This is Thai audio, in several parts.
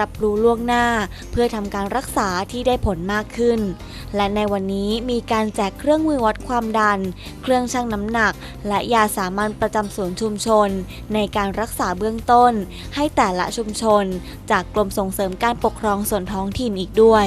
รับรู้ล่วงหน้า เพื่อทำการรักษาที่ได้ผลมากขึ้น และในวันนี้มีการแจกเครื่องมือวัดความดัน เครื่องชั่งน้ำหนัก และยาสามัญประจำศูนย์ชุมชน ในการรักษาเบื้องต้น ให้แต่ละชุมชน จากกรมส่งเสริมการปกครองส่วนท้องถิ่นอีกด้วย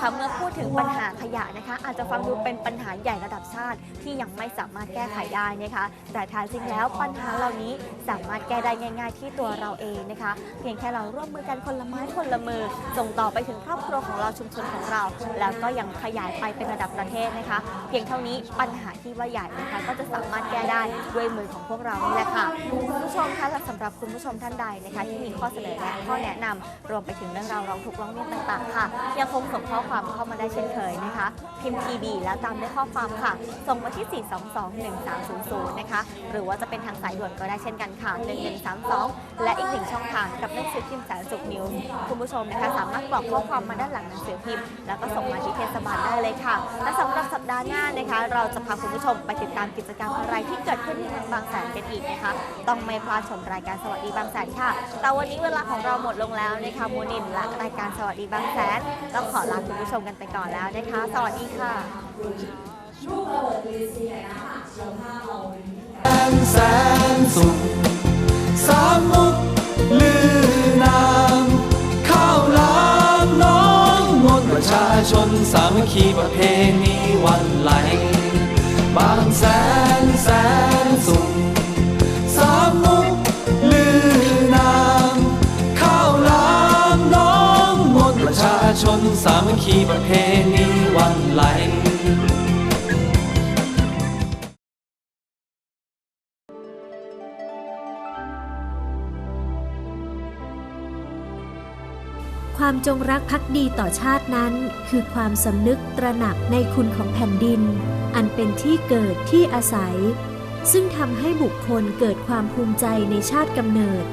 คุณผู้ชมคะเมื่อพูดถึงปัญหาขยะนะคะ อาจจะฟังดูเป็นปัญหาใหญ่ระดับชาติที่ยังไม่สามารถแก้ไขได้นะคะ แต่ท้จริงแล้วปัญหาเหล่านี้สามารถแก้ได้ง่าย ๆ ที่ตัวเราเองนะคะ เพียงแค่เราร่วมมือกันคนละไม้คนละมือ ส่งต่อไปถึงครอบครัวของเราชุมชนของเรา แล้วก็ยังขยายไปเป็นระดับประเทศนะคะ เพียงเท่านี้ปัญหาที่ว่าใหญ่นะคะ ก็จะสามารถแก้ได้ด้วยมือของพวกเรานี่แหละค่ะคุณผู้ชมคะสำหรับคุณผู้ชมท่านใดนะคะ ที่มีข้อเสนอและข้อแนะนำรวมไปถึงเรื่องราวร้องทุกข์ร้องเรียนต่างๆค่ะยังคงส่งข้อความเข้ามาได้เช่นเคยนะคะ พิมพ์ TB แล้วตามด้วยข้อความค่ะ ส่งมาที่ 4221300 นะคะ หรือว่าจะเป็นทางสายด่วนก็ได้เช่นกันค่ะ 1132 และอีกหนึ่งช่องทางกับหนังสือพิมพ์แสนสุขนิวคุณผู้ชมนะคะสามารถกรอกข้อความมาด้านหลังหนังสือพิมพ์ แล้วก็ส่งมาที่เทศบาลได้เลยค่ะ และสำหรับสัปดาห์หน้านะคะ เราจะพาคุณผู้ชมไปติดตามกิจกรรมอะไรที่เกิดขึ้นที่เมืองบางแสนกันอีกนะคะ ต้องไม่พลาดชมรายการสวัสดีบางแสนค่ะ แต่วันนี้เวลาของเราหมดลงแล้วนะคะมูนินและรายการสวัสดีบางแสนต้องขอลาคุณผู้ชมกันไปก่อนแล้วนะคะ สวัสดีค่ะลูกระเบิดดีซีนะคะชมภาพเราแสนสุขสามมุกลือนามข้าวลามน้องมนประชาชนสามัคคีประเพณีวันไหล บางแสนแสน สามัคคีประเพณีวันไหลความจงรักภักดีต่อชาตินั้น คือความสำนึกตระหนักในคุณของแผ่นดิน อันเป็นที่เกิดที่อาศัย ซึ่งทำให้บุคคลเกิดความภูมิใจในชาติกำเนิด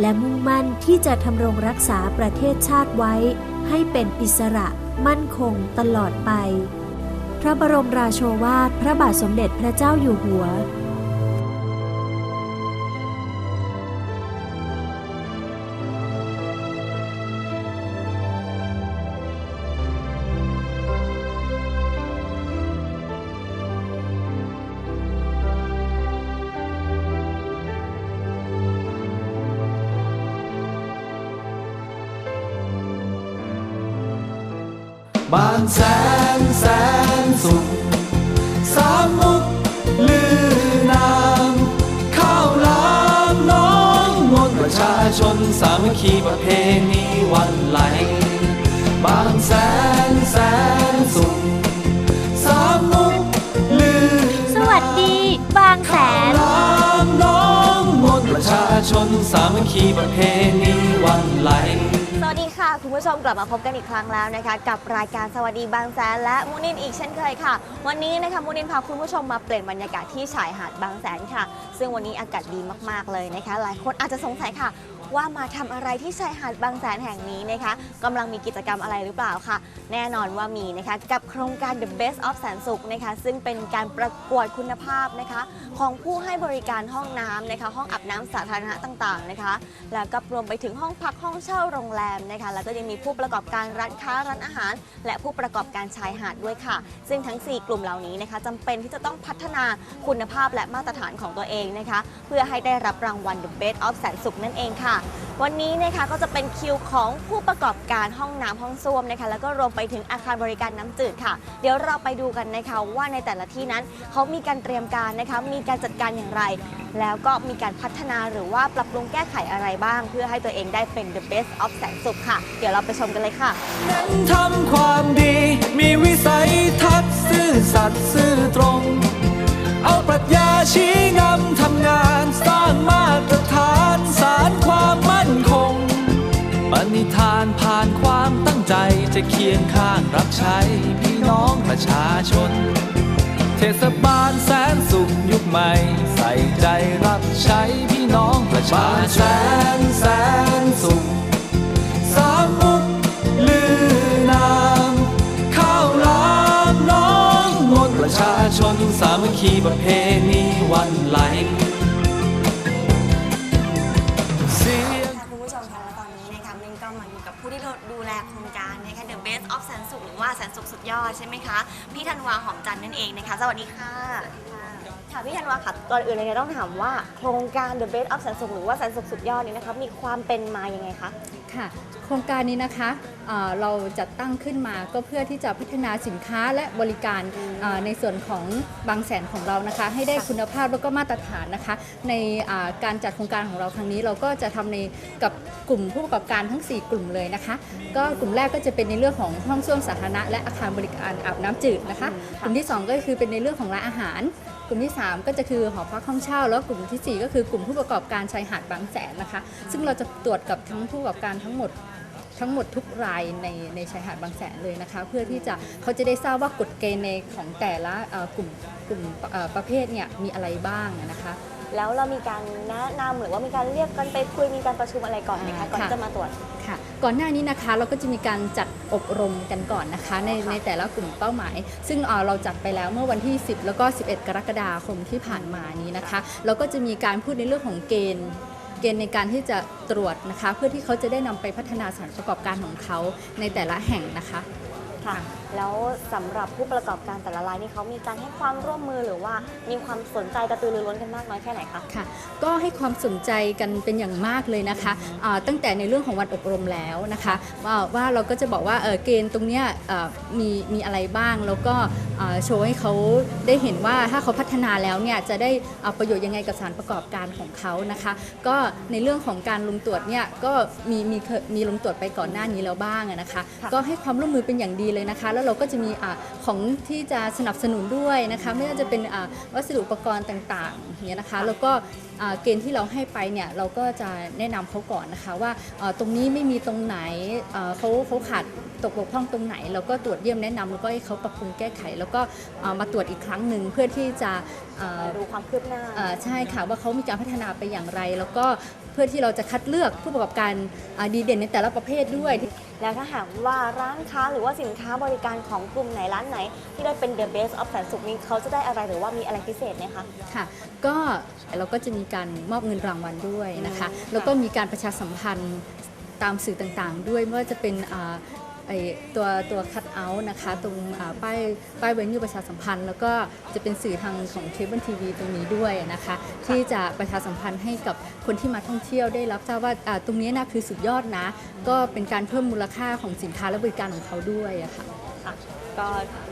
และมุ่งมั่นที่จะทำรงรักษาประเทศชาติไว้ ให้เป็นอิสระมั่นคงตลอดไป พระบรมราโชวาทพระบาทสมเด็จพระเจ้าอยู่หัว แสนแสนสุขสามมุกลือนามข้าวหลามน้องมนต์ประชาชนสามัคคีประเพณีวันไหล บางแสนแสนสุขสามมุกลือนามสวัสดีบางแสน ลามน้องมนต์ประชาชนสามัคคีประเพณีวันไหลสวัสดี คุณผู้ชมกลับมาพบกันอีกครั้งแล้วนะคะ กับรายการสวัสดีบางแสนและมูนินอีกเช่นเคยค่ะ วันนี้นะคะมูนินพาคุณผู้ชมมาเปลี่ยนบรรยากาศที่ชายหาดบางแสนค่ะ ซึ่งวันนี้อากาศดีมากๆเลยนะคะ หลายคนอาจจะสงสัยค่ะ ว่ามาทำอะไรที่ชายหาดบางแสนแห่งนี้นะคะกำลังมีกิจกรรมอะไรหรือเปล่าค่ะ แน่นอนว่ามีนะคะกับโครงการ The Best of แสนสุขนะคะซึ่งเป็นการประกวดคุณภาพนะคะของผู้ให้บริการห้องน้ำนะคะห้องอาบน้ำสาธารณะต่างๆนะคะ แล้วก็รวมไปถึงห้องพักห้องเช่าโรงแรมนะคะแล้วก็ยังมีผู้ประกอบการร้านค้าร้านอาหาร และผู้ประกอบการชายหาดด้วยค่ะ ซึ่งทั้ง 4 กลุ่มเหล่านี้นะคะจำเป็นที่จะต้องพัฒนาคุณภาพและมาตรฐานของตัวเองนะคะ เพื่อให้ได้รับรางวัล The Best of แสนสุขนั่นเองค่ะ วันนี้นะคะก็จะเป็นคิวของผู้ประกอบการห้องน้ำห้องส้วมนะคะ แล้วก็รวมไปถึงอาคารบริการน้ำจืดค่ะ เดี๋ยวเราไปดูกันนะคะว่าในแต่ละที่นั้นเขามีการเตรียมการนะคะ มีการจัดการอย่างไร แล้วก็มีการพัฒนาหรือว่าปรับปรุงแก้ไขอะไรบ้าง เพื่อให้ตัวเองได้เป็น the best of แสนสุขค่ะ เดี๋ยวเราไปชมกันเลยค่ะทำความดี มีวิสัยทัศน์ซื่อสัตย์ซื่อตรง เอาปรัชญาชี้นำทำงานสร้างมาตรฐานสารความ ใจจะเคียงข้างรับใช้พี่น้องประชาชน เทศบาลแสนสุขยุคใหม่ ใส่ใจรับใช้พี่น้องประชาชนแสนแสนสุขสามมุกลือนามข้าวหลามน้องมนประชาชนสามัคคีประเพณีวันไหล สุขหรือว่าแสนสุขสุดยอดใช่ไหมคะพี่ธันวาหอมจันทร์นั่นเองนะคะ สวัสดีค่ะ ค่ะพี่ธันวาค่ะก่อนอื่นเลยเนี่ยต้องถามว่าโครงการ The Best of แสนสุขหรือว่าแสนสุขสุดยอดเนี่ยนะคะมีความเป็นมายังไงคะค่ะ โครงการนี้นะคะเอ่อเราจัดตั้งขึ้นมาก็เพื่อที่จะพัฒนาสินค้าและบริการเอ่อในส่วนของบางแสนของเรานะคะ ให้ได้คุณภาพแล้วก็มาตรฐานนะคะ ในอ่าการจัดโครงการของเราครั้งนี้เราก็จะทำในกับกลุ่มผู้ประกอบการทั้ง 4 กลุ่มเลยนะคะ ก็กลุ่มแรกก็จะเป็นในเรื่องของห้องส้วมสาธารณะและอาคารบริการอาบน้ำจืดนะคะ กลุ่มที่ 2 ก็คือเป็นในเรื่องของร้านอาหาร กลุ่มที่ 3 ก็จะคือหอพักห้องเช่า แล้วกลุ่มทีสี่ 4 ก็คือกลุ่มผู้ประกอบการชายหาดบางแสนนะคะ ซึ่งเราจะตรวจกับทั้งผู้ประกอบการทั้งหมดทั้งหมดทุกรายในในชายหาดบางแสนเลยนะคะ เพื่อที่จะเขาจะได้ทราบว่ากฎเกณฑ์ในของแต่ละกลุ่มกลุ่มประเภทเนี่ยมีอะไรบ้างนะคะ แล้วเรามีการแนะนำหรือว่ามีการเรียกกันไปคุยมีการประชุมอะไรก่อนไหมคะก่อนที่จะมาตรวจ ค่ะก่อนหน้านี้นะคะเราก็จะมีการจัดอบรมกันก่อนนะคะ ในค่ะในแต่ละกลุ่มเป้าหมาย ซึ่งเอ่อเราจัดไปแล้วเมื่อวันที่ 10 แล้วก็ 11 กรกฎาคมที่ผ่านมานี้นะคะเราก็จะมีการพูดในเรื่องของเกณฑ์ เกณฑ์ในการที่จะตรวจนะคะ เพื่อที่เขาจะได้นำไปพัฒนาสถานประกอบการของเขาในแต่ละแห่งนะคะ ค่ะแล้วสำหรับผู้ประกอบการแต่ละรายนี่เขามีการให้ความร่วมมือหรือว่ามีความสนใจกระตือรือร้นกันมากน้อยแค่ไหนคะ ค่ะก็ให้ความสนใจกันเป็นอย่างมากเลยนะคะอ่าตั้งแต่ในเรื่องของวันอบรมแล้วนะคะว่าว่าเราก็จะบอกว่าเอ่อเกณฑ์ตรงเนี้ยเอ่อมีมีอะไรบ้าง แล้วก็อ่าโชว์ให้เขาได้เห็นว่าถ้าเขาพัฒนาแล้วเนี่ยจะได้เอาประโยชน์ยังไงกับสถารประกอบการของเขานะคะ ก็ในเรื่องของการลงตรวจเนี่ยก็มีมีเคยมีลงตรวจไปก่อนหน้านี้แล้วบ้างอะนะคะ ค่ะ ก็ให้ความร่วมมือเป็นอย่างดีเลยนะคะแล้วเราก็จะมีอาของที่จะสนับสนุนด้วยนะคะไม่ว่าจะเป็นอ่าวัสดุอุปกรณ์ต่างๆอย่างเงี้ยนะคะแล้วก็อ่าเกณฑ์ที่เราให้ไปเนี่ยเราก็จะแนะนำเขาก่อนนะคะว่าอ่าตรงนี้ไม่มีตรงไหนอ่าเขาเขาขาดตกบกพร่องตรงไหน เราก็ตรวจเยี่ยมแนะนำแล้วก็ให้เขาปรับปรุงแก้ไข แล้วก็อ่ามาตรวจอีกครั้งหนึ่งเพื่อที่จะอ่าดูความคืบหน้าอ่าใช่ค่ะว่าเขามีการพัฒนาไปอย่างไร แล้วก็เพื่อที่เราจะคัดเลือกผู้ประกอบการอ่าดีเด่นในแต่ละประเภทด้วย แล้วถ้าหากว่าร้านค้าหรือว่าสินค้าบริการของกลุ่มไหนร้านไหน ที่ได้เป็น The Best of แสนสุขนี้เขาจะได้อะไรหรือว่ามีอะไรพิเศษไหมคะค่ะ ก็เราก็จะมีการมอบเงินรางวัลด้วยนะคะอืมแล้วก็มีการประชาสัมพันธ์ตามสื่อต่างๆ ด้วยไม่ว่าจะเป็นอ่า ไอตัวตัวคัดเอาท์นะคะตรงอ่าป้ายป้ายเวนิวประชาสัมพันธ์ แล้วก็จะเป็นสื่อทางของเคเบิลทีวีตรงนี้ด้วยนะคะที่จะประชาสัมพันธ์ให้กับคนที่มาท่องเที่ยวได้รับทราบว่าอ่าตรงนี้นะคือสุดยอดนะ ก็เป็นการเพิ่มมูลค่าของสินค้าและบริการของเขาด้วยอะค่ะค่ะ ก็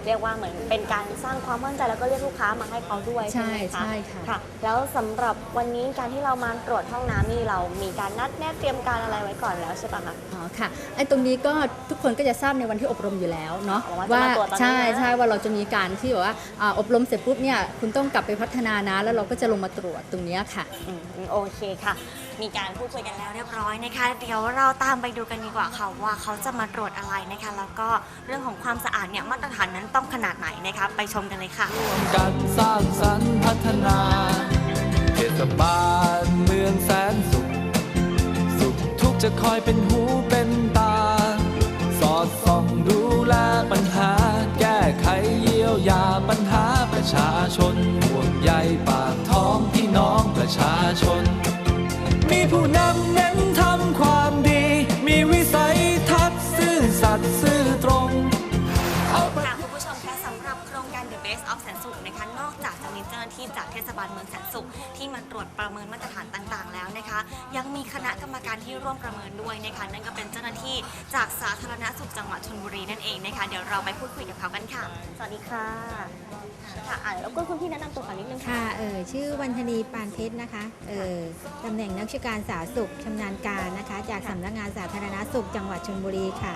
เรียกว่าเหมือนเป็นการสร้างความมั่นใจแล้วก็เรียกลูกค้ามาให้เขาด้วยใช่ใช่ไหมคะใช่ค่ะ ค่ะ แล้วสำหรับวันนี้การที่เรามาตรวจห้องน้ำนี่เรามีการนัดแนะเตรียมการอะไรไว้ก่อนแล้วใช่ปะคะ อ๋อค่ะไอ้ตรงนี้ก็ทุกคนก็จะทราบในวันที่อบรมอยู่แล้วเนาะอ๋อว่าจะมาตรวจตอนนี้ใช่นะใช่ว่าเราจะมีการที่แบบว่าอ่าอบรมเสร็จปุ๊บเนี่ยคุณต้องกลับไปพัฒนานะ แล้วเราก็จะลงมาตรวจตรงเนี้ยค่ะ อืมโอเคค่ะ มีการพูดคุยกันแล้วเรียบร้อยนะคะ เดี๋ยวเราตามไปดูกันดีกว่าค่ะว่าเขาจะมาตรวจอะไรนะคะ แล้วก็เรื่องของความสะอาดเนี่ยมาตรฐานนั้นต้องขนาดไหนนะคะ ไปชมกันเลยค่ะร่วมกันสร้างสรรค์พัฒนาเทศบาลเมืองแสนสุข สุขทุกข์จะคอยเป็นหูเป็นตา สอดส่องดูแลปัญหา แก้ไขเยียวยาปัญหาประชาชนห่วงใยปากท้องพี่น้องประชาชน ผู้นำเน้น ลเมืองแสนสุข ที่มาตรวจประเมินมาตรฐานต่างๆ แล้วนะคะ ยังมีคณะกรรมการที่ร่วมประเมินด้วยนะคะนั่นก็เป็นเจ้าหน้าที่จากสาธารณสุขจังหวัดชลบุรีนั่นเองนะคะเดี๋ยวเราไปพูดคุยกับเขากันค่ะ สวัสดีค่ะค่ะอ่าแล้วก็คุณพี่แนะนำตัวก่อนนิดนึงค่ะค่ะเออชื่อวันธนีปานเพชรนะคะเออตำแหน่งนักวิชาการสาธารณสุขชำนาญการนะคะ จากค่ะสำนักงานสาธารณสุขจังหวัดชลบุรีค่ะ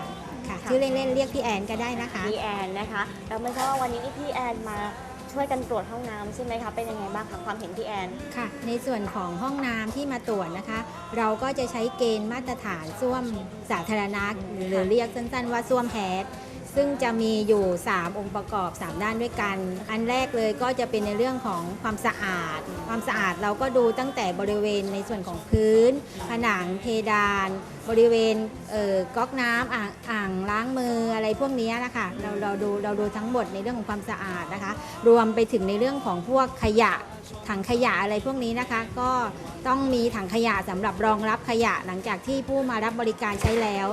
ค่ะค่ะชื่อเล่นๆเรียกพี่แอนก็ได้นะคะ พี่แอนนะคะแล้วไม่ทราบว่าวันนี้ที่พี่แอนมา ช่วยกันตรวจห้องน้ำใช่ไหมคะเป็นยังไงบ้างคะความเห็นพี่แอน ค่ะ ในส่วนของห้องน้ำที่มาตรวจนะคะ เราก็จะใช้เกณฑ์มาตรฐานส้วมสาธารณะหรือเรียกสั้นๆว่าส้วมแฮท ซึ่งจะมีอยู่ 3 องค์ประกอบ 3 ด้านด้วยกัน อันแรกเลยก็จะเป็นในเรื่องของความสะอาด ความสะอาดเราก็ดูตั้งแต่บริเวณในส่วนของพื้น ผนังเพดาน บริเวณเก๊อกน้ำอ่างอ่างล้างมืออะไรพวกนี้นะคะเราเราดูเราดูทั้งหมดในเรื่องของความสะอาดนะคะ รวมไปถึงในเรื่องของพวกขยะ ถังขยะอะไรพวกนี้นะคะ ก็ต้องมีถังขยะสำหรับรองรับขยะหลังจากที่ผู้มารับบริการใช้แล้ว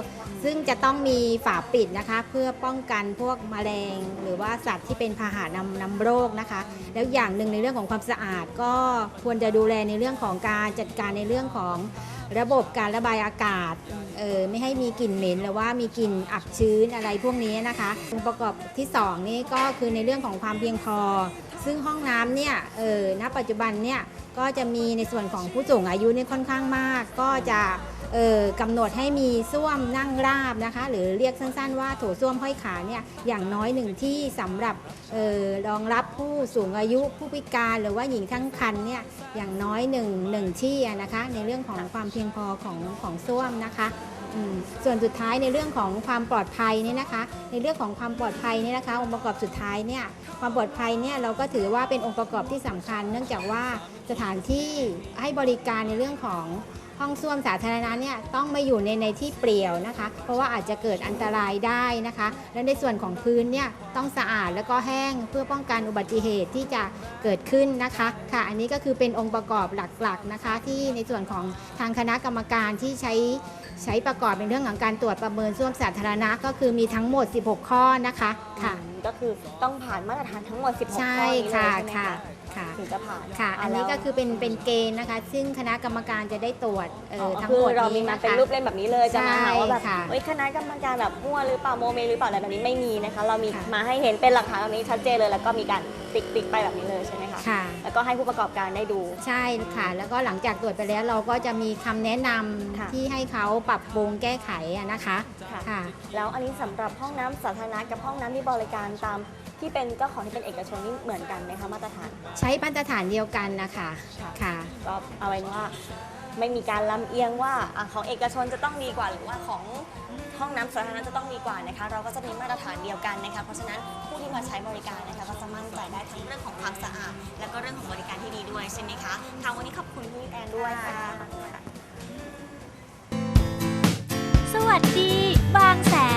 ซึ่งจะต้องมีฝาปิดนะคะ เพื่อป้องกันพวกแมลง หรือว่าสัตว์ที่เป็นพาหะนำนำโรคนะคะ แล้วอย่างหนึ่งในเรื่องของความสะอาด ก็ควรจะดูแลในเรื่องของการจัดการในเรื่องของระบบการระบายอากาศเออไม่ให้มีกลิ่นเหม็นหรือว่ามีกลิ่นอับชื้นอะไรพวกนี้นะคะองค์ประกอบที่สองนี่ก็คือในเรื่องของความเพียงพอ ซึ่งห้องน้ำเนี่ยเออณปัจจุบันเนี่ยก็จะมีในส่วนของผู้สูงอายุเนี่ยค่อนข้างมาก ก็จะเออกำหนดให้มีส้วมนั่งราบนะคะ หรือเรียกสั้นๆว่าโถส้วมห้อยขาเนี่ยอย่างน้อยหนึ่งที่สำหรับเออรองรับผู้สูงอายุผู้พิการหรือว่าหญิงทั้งครรภ์เนี่ยอย่างน้อยหนึ่งหนึ่งที่นะคะ ในเรื่องของความเพียงพอของของส้วมนะคะ ส่วนสุดท้ายในเรื่องของความปลอดภัยเนี่ยนะคะ ในเรื่องของความปลอดภัยเนี่ยนะคะ องค์ประกอบสุดท้ายเนี่ยความปลอดภัยเนี่ยเราก็ถือว่าเป็นองค์ประกอบที่สำคัญ เนื่องจากว่าสถานที่ให้บริการในเรื่องของห้องส้วมสาธารณะเนี่ยต้องไม่อยู่ในในที่เปลี่ยวนะคะ เพราะว่าอาจจะเกิดอันตรายได้นะคะ และในส่วนของพื้นเนี่ยต้องสะอาดแล้วก็แห้งเพื่อป้องกันอุบัติเหตุที่จะเกิดขึ้นนะคะค่ะ อันนี้ก็คือเป็นองค์ประกอบหลักๆนะคะ ที่ในส่วนของทางคณะกรรมการที่ใช้ ใช้ประกอบในเรื่องของการตรวจประเมินส้วมสาธารณะก็คือมีทั้งหมด 16 ข้อนะคะค่ะอืมก็คือต้องผ่านมาตรฐานทั้งหมด 16ข้อใช่นี้เลยค่ะใช่ไหม ค่ะ คะค่ะถึงจะผ่านค่ะ อันนี้แล้วก็คือเป็นเป็นเกณฑ์นะคะ ซึ่งคณะกรรมการจะได้ตรวจเออ๋ออทั้งคือหมดเรามีนี้มานะเป็นคะ รูปเล่มแบบนี้เลยจะมาหาว่าแบบใช่ค่ะเอ้ยคณะกรรมการแบบมั่วหรือเปล่าโมเมหรือเปล่าอะไรแบบนี้ไม่มีนะคะ เรามีค่ะ มาให้เห็นเป็นหลักฐานแบบนี้ชัดเจนเลยแล้วก็มีการติ๊กติ๊กไปแบบนี้เลยใช่ไหมคะค่ะ แล้วก็ให้ผู้ประกอบการได้ดู ใช่ค่ะ แล้วก็หลังจากตรวจไปแล้วเราก็จะมีคำแนะนำค่ะ ที่ให้เขาปรับปรุงแก้ไขอะนะคะค่ะ ค่ะ แล้วอันนี้สำหรับห้องน้ำสาธารณะกับห้องน้ำที่บริการตาม ที่เป็นเจ้าของที่เป็นเอกชนนี่เหมือนกันไหมคะมาตรฐานใช้มาตรฐานเดียวกันนะคะค่ะค่ะก็เอาไว้ว่าไม่มีการลำเอียงว่าอะของเอกชนจะต้องดีกว่าหรือว่าของห้องน้ำสาธารณะจะต้องดีกว่านะคะ เราก็จะมีมาตรฐานเดียวกันนะคะ เพราะฉะนั้นผู้ที่มาใช้บริการนะคะก็จะมั่นใจได้ทั้งเรื่องของความสะอาด แล้วก็เรื่องของบริการที่ดีด้วยใช่ไหมคะทางวันนี้ขอบคุณพี่แอนด้วยค่ะ สวัสดี บางแสนป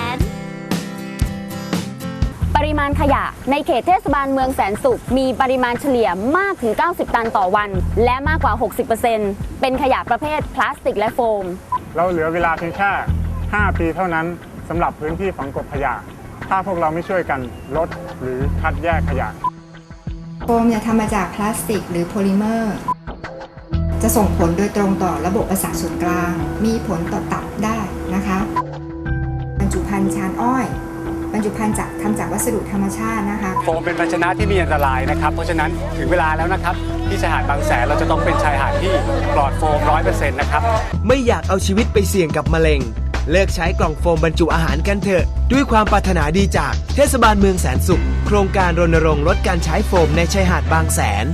ริมาณขยะ ในเขตเทศบาลเมืองแสนสุข มีปริมาณเฉลี่ยมากถึง 90 ตันต่อวัน และมากกว่า 60%เป็นขยะประเภทพลาสติกและโฟม เราเหลือเวลาเพียงแค่ 5 ปีเท่านั้นสำหรับพื้นที่ฝังกลบขยะ ถ้าพวกเราไม่ช่วยกันลดหรือคัดแยกขยะ โฟมเนี่ยทำมาจากพลาสติกหรือโพลิเมอร์ จะส่งผลโดยตรงต่อระบบประสาทส่วนกลาง มีผลต่อตับได้นะคะบรรจุภัณฑ์ชานอ้อย บรรจุภัณฑ์จากทำจากวัสดุธรรมชาตินะคะ โฟมเป็นภาชนะที่มีอันตรายนะครับ เพราะฉะนั้นถึงเวลาแล้วนะครับ ที่ชายหาดบางแสนเราจะต้องเป็นชายหาดที่ปลอดโฟม100%นะครับไม่อยากเอาชีวิตไปเสี่ยงกับมะเร็ง เลิกใช้กล่องโฟมบรรจุอาหารกันเถอะ ด้วยความปรารถนาดีจากเทศบาลเมืองแสนสุข โครงการรณรงค์ลดการใช้โฟมในชายหาดบางแสน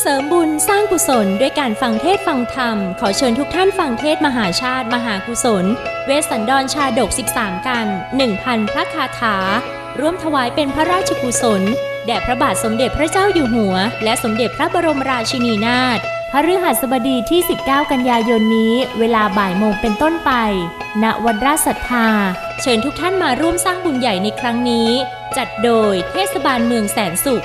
เสริมบุญสร้างกุศลด้วยการฟังเทศฟังธรรม ขอเชิญทุกท่านฟังเทศมหาชาติ มหากุศล เวสสันดรชาดก 13 กัน 1,000 พระคาถา ร่วมถวายเป็นพระราชกุศล แด่พระบาทสมเด็จพระเจ้าอยู่หัว และสมเด็จพระบรมราชินีนาถพฤหัสบดีที่ 19 กันยายนนี้ เวลาบ่ายโมงเป็นต้นไป ณ วัดราชศรัทธา เชิญทุกท่านมาร่วมสร้างบุญใหญ่ในครั้งนี้ จัดโดยเทศบาลเมืองแสนสุข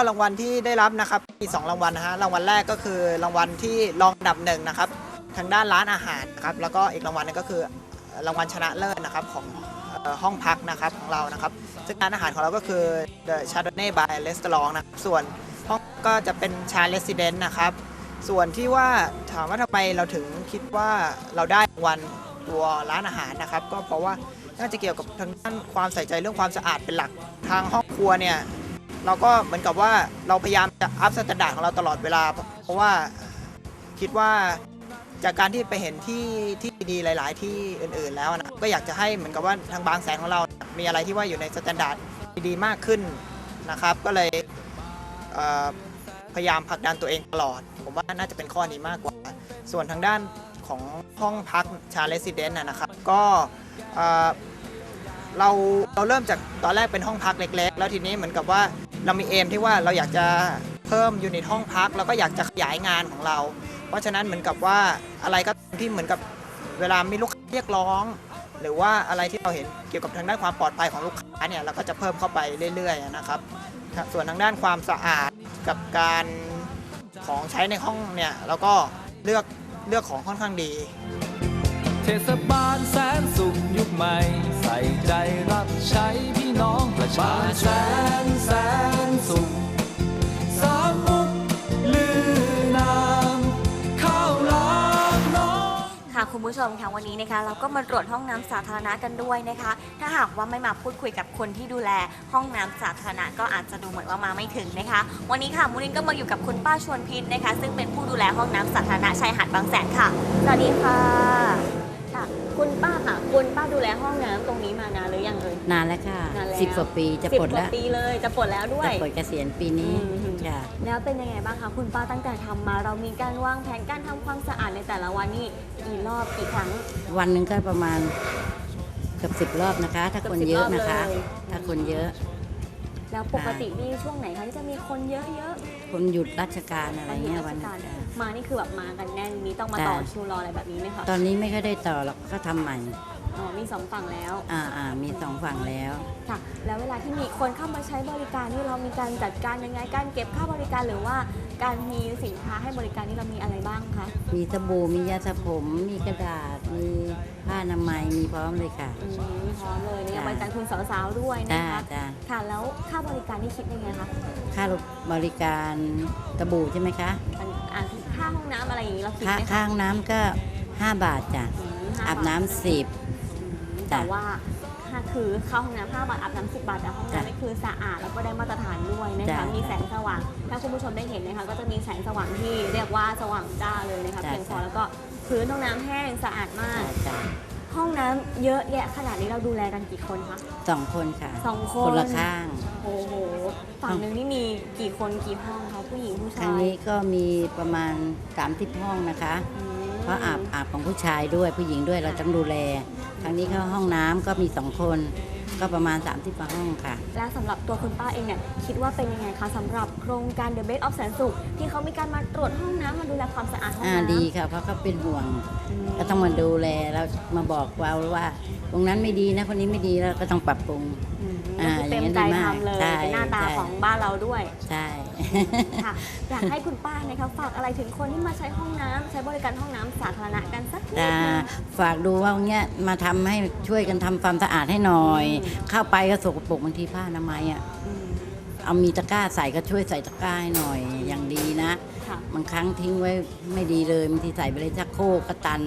รับก็รางวัลที่ได้รับนะครับมีสองรางวัลนะฮะรางวัลแรกก็คือรางวัลที่รองอันดับหนึ่งนะครับทางด้านร้านอาหารนะครับแล้วก็อีกรางวัลหนึงก็คือรางวัลชนะเลิศนะครับของห้องพักนะครับของเรานะครับซึ่งร้านอาหารของเราก็คือ The Chardonnay by Restaurant นะส่วนห้องก็จะเป็นชายเลสซิเดนต์นะครับส่วนที่ว่าถามว่าทำไมเราถึงคิดว่าเราได้รางวัลตัวร้านอาหารนะครับ ก็เพราะว่าน่าจะเกี่ยวกับทางด้านความใส่ใจเรื่องความสะอาดเป็นหลักทางห้องครัวเนี่ย เราก็เหมือนกับว่าเราพยายามจะอัพสแตนดาร์ดของเราตลอดเวลา เพราะว่าคิดว่าจากการที่ไปเห็นที่ที่ดีหลาย ๆ ที่อื่น ๆ แล้วนะก็อยากจะให้เหมือนกับว่าทางบางแสนของเรา มีอะไรที่ว่าอยู่ในสแตนดาร์ดดีมากขึ้นนะครับ ก็เลยเพยายามผลักดันตัวเองตลอด ผมว่าน่าจะเป็นข้อนี้มากกว่า ส่วนทางด้านของห้องพักชาเลสซิเดนต์นะครับ ก็เราเราเริ่มจากตอนแรกเป็นห้องพักเล็ก ๆ แล้วทีนี้เหมือนกับว่า เรามีเอมที่ว่าเราอยากจะเพิ่มยูนิตห้องพักแล้วก็อยากจะขยายงานของเรา เพราะฉะนั้นเหมือนกับว่าอะไรก็ที่เหมือนกับเวลามีลูกค้าเรียกร้อง หรือว่าอะไรที่เราเห็นเกี่ยวกับทางด้านความปลอดภัยของลูกค้าเนี่ยเราก็จะเพิ่มเข้าไปเรื่อยๆนะครับครับ ส่วนทางด้านความสะอาดกับการของใช้ในห้องเนี่ยเราก็เลือกเลือกของค่อนข้างดี เทศบาลแสนสุขยุคใหม่ ใส่ใจรับใช้พี่น้อง ชาชนแสนแสนสุขสามมุกลือนามข้าวหลามน้อง ค่ะคุณผู้ชมค่ะวันนี้นะคะ เราก็มาตรวจห้องน้ำสาธารณะกันด้วยนะคะ ถ้าหากว่าไม่มาพูดคุยกับคนที่ดูแลห้องน้ำสาธารณะก็อาจจะดูเหมือนว่ามาไม่ถึงนะคะ วันนี้ค่ะมูลินก็มาอยู่กับคุณป้าชวนพิษนะคะ ซึ่งเป็นผู้ดูแลห้องน้ำสาธารณะชายหาดบางแสนค่ะสวัสดีค่ะ ค่ะ คุณป้าค่ะ คุณป้าดูแลห้องน้ำตรงนี้มานานหรือยังเอ่ย นานแล้วค่ะนานแล้ว สิบกว่าปีจะสิบปลดกแล้ว่าวปีเลยจะปลดแล้วด้วย จะปลดเกษียณปีนี้อืมจ้ะแล้วเป็นยังไงบ้างคะคุณป้าตั้งแต่ทำมา เรามีการวางแผนการทำความสะอาดในแต่ละวันนี่กี่รอบกี่ครั้ง วันหนึ่งก็ประมาณเกือบสิบรอบนะคะ ถ้าเกือบคน10เยอะรอบนะคะเลย ถ้าคนเยอะ แล้วปกตินี่ช่วงไหนคะที่จะมีคนเยอะ คนหยุดราชการๆอะไรเงี้ยวันราชการจ้ะมานี่คือแบบมากันแน่นมีต้องมาจ้ะต่อคิวรออะไรแบบนี้ไหมคะตอนนี้ไม่ค่อยได้ต่อหรอกก็ทำใหม่อ๋อมีสองฝั่งแล้วอ่าอ่ามีสองฝั่งแล้วค่ะแล้วเวลาที่มีคนเข้ามาใช้บริการนี่เรามีการจัดการยังไงการเก็บค่าบริการหรือว่า การมีสินค้าให้บริการนี่เรามีอะไรบ้างคะมีสบู่มียาสระผม มีกระดาษ มีผ้าอนามัยมีพร้อมเลยค่ะ อืมพร้อมเลยเนี่ยจ้ะ บริการคุณสาวๆด้วยจ้านะคะ จ้าค่ะแล้วค่าบริการที่คิดยังไงคะค่าบริการสบู่ใช่ไหมคะอันอ่าค่าห้องน้ำอะไรอย่างนี้เราคิดค่าไหมคะข้างน้ำก็ 5 บาทจ้ะอืมห้อาบทน้ำสิบ แต่จ้ะว่า ถ้าคือเข้าห้องน้ำ5บาทอาบน้ำ10บาทแต่ห้องจ้ะน้ำนี่คือสะอาดแล้วก็ได้มาตรฐานด้วยนะคะจ้ะมีแสงสว่าง ถ้าคุณผู้ชมได้เห็นนะคะก็จะมีแสงสว่างที่เรียกว่าสว่างจ้าเลยนะคะจ้ะ เพียงพอจ้ะแล้วก็พื้นห้องน้ำแห้งสะอาดมาก จ้ะห้องน้ำเยอะแยะขนาดนี้เราดูแลกันกี่คนคะ สองคนค่ะสองคนคนละข้าง โอ้โหฝั่งหนึ่งนี่มีกี่คนกี่ห้องคะผู้หญิงผู้ทาชางยนี้ก็มีประมาณ 30 ห้องนะคะ อืมเพ ราะอาบอาบของผู้ชายด้วยผู้หญิงด้วยเราต้องดูแลทางนี้ก็ห้องน้ำก็มีสองคน ก็ประมาณ 30กว่าห้องค่ะ และสำหรับตัวคุณป้าเองเนี่ยคิดว่าเป็นยังไงคะสำหรับโครงการ The Best of แสนสุขที่เขามีการมาตรวจห้องน้ำมาดูแลความสะอาดห้องอ่าน้ำดีค่ะ เพราะเขาเป็นห่วง อืมก็ต้องมาดูแลแล้วมาบอกเราว่าตรงนั้นไม่ดีนะคนนี้ไม่ดีแล้วก็ต้องปรับปรุง อืมอ่า ก็คือเต็มอย่างนั้นใจดีมากทำเลยใช่เป็นหน้าตาใช่ของบ้านเราด้วย ใช่ ค่ะ อยากให้คุณป้านะคะฝากอะไรถึงคนที่มาใช้ห้องน้ำใช้บริการห้องน้ำสาธารณะกันสักนิดจะนึง ฝากดูว่าเนี้ยมาทำให้ช่วยกันทำความสะอาดให้หน่อย อืม เข้าไปก็สกปรกบางทีผ้าอนามัยอะอืมเอามีตะกร้าใส่ก็ช่วยใส่ตะกร้าให้หน่อยอย่างดีนะค่ะบางครั้งทิ้งไว้ไม่ดีเลยบางทีใส่ไปเลยชักโครกก็ตัน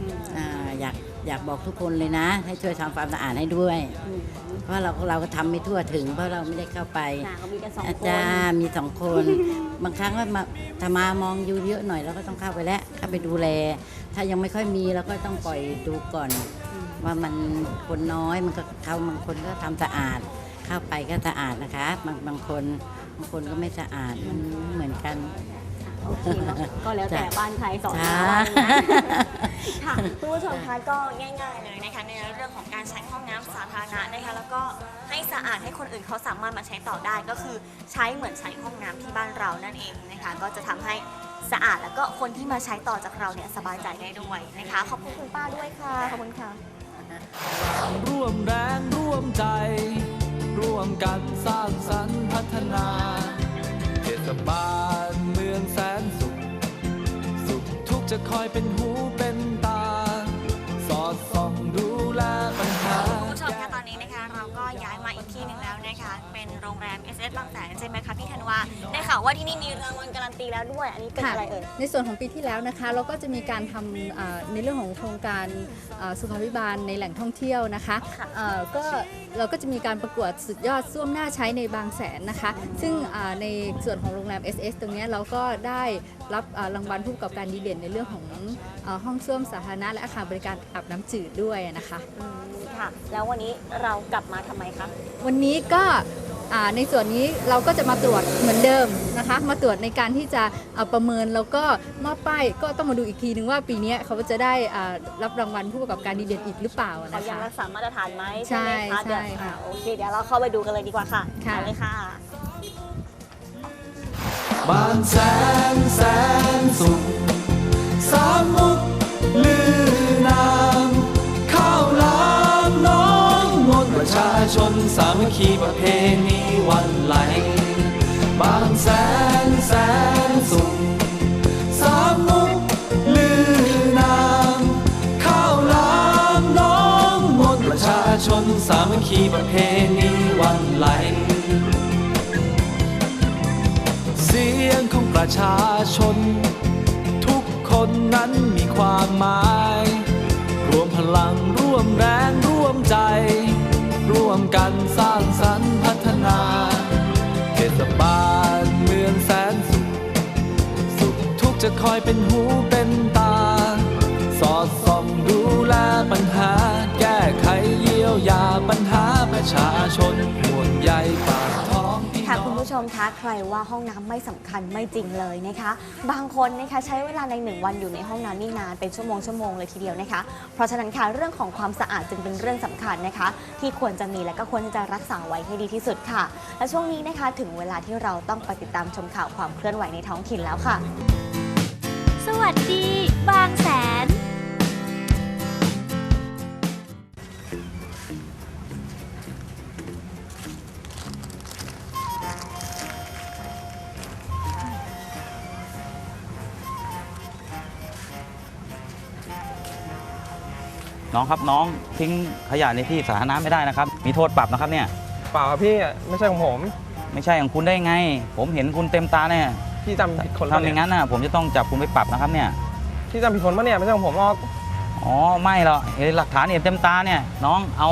อืม อาอยากอยากบอกทุกคนเลยนะ ให้ช่วยทำความสะอาดให้ด้วย อืม เพราะเราเราก็ทำไม่ทั่วถึง เพราะเราไม่ได้เข้าไปน่ะก็มีกันสองอาคนจารย์มีสองคน บางครั้งก็มาถ้ามามองอยู่เยอะหน่อยเราก็ต้องเข้าไปแล้วเข้าไปดูแล ถ้ายังไม่ค่อยมีเราก็ต้องปล่อยดูก่อน อืมว่ามันคนน้อยมันก็เขาบางคนก็ทำสะอาด เข้าไปก็สะอาดนะคะ บางบางคนบางคนก็ไม่สะอาดมันไม่เหมือนกัน โอเคเนอะก็แล้วแต่จ้ะบ้านใครสอนจ้า บ้านนะค่ะ คุณผู้ชมคะก็ง่าย ๆ เลยนะคะในเรื่องของการใช้ห้องน้ำสาธารณะนะคะแล้วก็ให้สะอาดให้คนอื่นเขาสามารถมาใช้ต่อได้ก็คือใช้เหมือนใช้ห้องน้ำที่บ้านเรานั่นเองนะคะก็จะทำให้สะอาดแล้วก็คนที่มาใช้ต่อจากเราเนี่ยสบายใจได้ด้วยนะคะขอบคุณคุณป้าด้วยค่ะขอบคุณค่ะ ร่วมแรงร่วมใจ ร่วมกันสร้างสรรค์พัฒนา เทศบาล จะคอยเป็นห่วง รบางแสนใช่ไหมคะพี่ธันวาได้ข่าวว่าที่นี่มีรางวัลการันตีแล้วด้วย อันนี้เป็นค่ะอะไรเอ่ย ในส่วนของปีที่แล้วนะคะ เราก็จะมีการทำเอ่อในเรื่องของโครงการเอ่อสุขาภิบาลในแหล่งท่องเที่ยวนะคะค่ะ เอ่อก็เราก็จะมีการประกวดสุดยอดส้วมหน้าใช้ในบางแสนนะคะ ซึ่งเอ่อในส่วนของโรงแรม SS ตรงเนี้ยเราก็ได้รับเอ่อรางวัลผู้ประกอบการดีเด่นในเรื่องของเอ่อห้องส้วมสาธารณะและอาคารบริการอาบน้ำจืดด้วยนะคะ อืมค่ะ แล้ววันนี้เรากลับมาทำไมคะ วันนี้ก็อ่า ในส่วนนี้เราก็จะมาตรวจเหมือนเดิมนะคะ มาตรวจในการที่จะเอาประเมินแล้วก็มอบป้ายก็ต้องมาดูอีกทีนึงว่าปีเนี้ยเขาจะได้อ่ารับรางวัลผู้ประกอบการดีเด่นอีกหรือเปล่าเขานะยังคะรักษามาตรฐานไหมใช่ไหมคะเดี๋ยวใช่ค่ะอ่าโอเคเดี๋ยวเราเข้าไปดูกันเลยดีกว่าค่ะค่ะไปเลยค่ะบ้านแสนแสนสุขสามมุกลือนา ชาชนสามัคคีประเพณีวันไหล บางแสนแสนสุขสามมุกลือนามข้าวหลามน้องมนต์ประชาชนสามัคคีประเพณีวันไหล เสียงของประชาชน ทุกคนนั้นมีความหมาย รวมพลังร่วมแรงร่วมใจ กันสร้างสรรค์พัฒนาเทศบาลเมืองแสนสุข สุขทุกจะคอยเป็นหูเป็นตา สอดส่องดูแลปัญหา แก้ไขเยียวยาปัญหาประชาชนห่วงใยปาก ค่ะน้องคุณผู้ชมคะใครว่าห้องน้ำไม่สำคัญไม่จริงเลยนะคะ บางคนนะคะใช้เวลาในหนึ่งวันอยู่ในห้องน้ำนี่นานเป็นชั่วโมงชั่วโมงเลยทีเดียวนะคะ เพราะฉะนั้นค่ะเรื่องของความสะอาดจึงเป็นเรื่องสำคัญนะคะ ที่ควรจะมีและก็ควรจะรักษาไว้ให้ดีที่สุดค่ะ และช่วงนี้นะคะถึงเวลาที่เราต้องไปติดตามชมข่าวความเคลื่อนไหวในท้องถิ่นแล้วค่ะ สวัสดี น้องครับน้องทิ้งขยะในที่สาธารณะไม่ได้นะครับ มีโทษปรับนะครับเนี่ยเปล่าครับพี่ไม่ใช่ของผม ไม่ใช่ของคุณได้ไง ผมเห็นคุณเต็มตาเนี่ยพี่จำผิดคนทำอย่างนั้นน่ะผมจะต้องจับคุณไปปรับนะครับเนี่ย พี่จำผิดคนปะเนี่ยไม่ใช่ของผมหรอก อ๋อไม่หรอกเห็นหลักฐานเห็นเต็มตาเนี่ยน้องเอา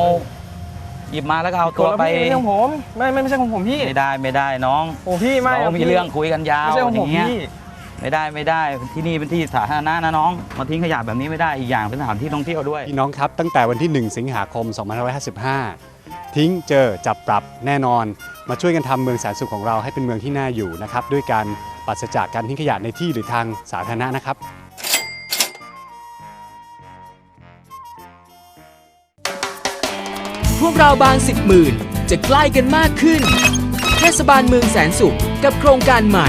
หยิบมาแล้วก็เอาตัวไปผิดคนแล้พี่ไม่ใช่ของผมไม่ไม่ไม่ใช่ของผมพี่ไม่ได้ไม่ได้น้องโอ้พี่ไม่เรามีพี่เรื่องคุยกันยาวไม่ใช่ของอผมย่างเงี้ยพี่ ไม่ได้ไม่ได้ที่นี่เป็นที่สาธารณะนะน้อง มาทิ้งขยะแบบนี้ไม่ได้อีกอย่างเป็นสถานที่ท่องเที่ยวด้วย พี่น้องครับ ตั้งแต่วันที่ 1 สิงหาคม 2555 ทิ้งเจอจับปรับแน่นอน มาช่วยกันทำเมืองแสนสุขของเราให้เป็นเมืองที่น่าอยู่นะครับ ด้วยการปราศจากการทิ้งขยะในที่หรือทางสาธารณะนะครับพวกเราบางสิบหมื่นจะใกล้กันมากขึ้น เทศบาลเมืองแสนสุขกับโครงการใหม่